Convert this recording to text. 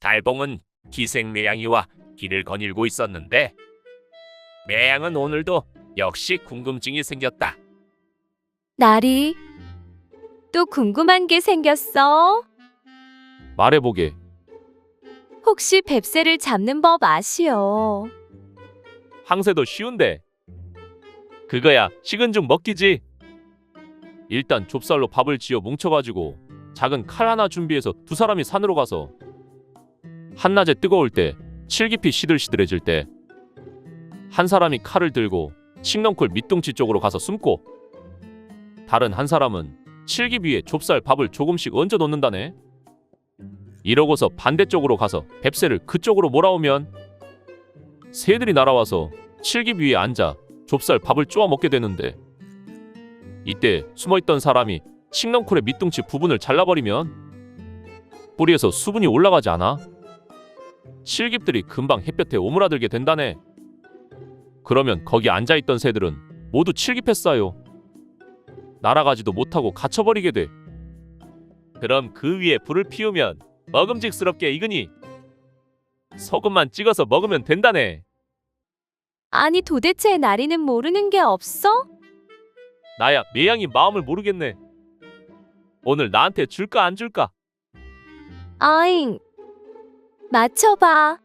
달봉은 기생 매양이와 길을 거닐고 있었는데 매양은 오늘도 역시 궁금증이 생겼다. 나리, 또 궁금한 게 생겼어? 말해보게. 혹시 뱁새를 잡는 법 아시오? 항세도 쉬운데. 그거야 식은 죽 먹기지. 일단 좁쌀로 밥을 지어 뭉쳐가지고 작은 칼 하나 준비해서 두 사람이 산으로 가서 한낮에 뜨거울 때 칠깊이 시들시들해질 때 한 사람이 칼을 들고 식렁쿨 밑둥치 쪽으로 가서 숨고 다른 한 사람은 칠깁 위에 좁쌀 밥을 조금씩 얹어 놓는다네. 이러고서 반대쪽으로 가서 뱁새를 그쪽으로 몰아오면 새들이 날아와서 칠깁 위에 앉아 좁쌀 밥을 쪼아 먹게 되는데 이때 숨어있던 사람이 식렁쿨의 밑둥치 부분을 잘라버리면 뿌리에서 수분이 올라가지 않아 칠깁들이 금방 햇볕에 오므라들게 된다네 그러면 거기 앉아있던 새들은 모두 칠깁했어요 날아가지도 못하고 갇혀버리게 돼 그럼 그 위에 불을 피우면 먹음직스럽게 익으니 소금만 찍어서 먹으면 된다네 아니 도대체 나리는 모르는 게 없어? 나야 매양이 마음을 모르겠네. 오늘 나한테 줄까 안 줄까? 아잉, 맞춰봐.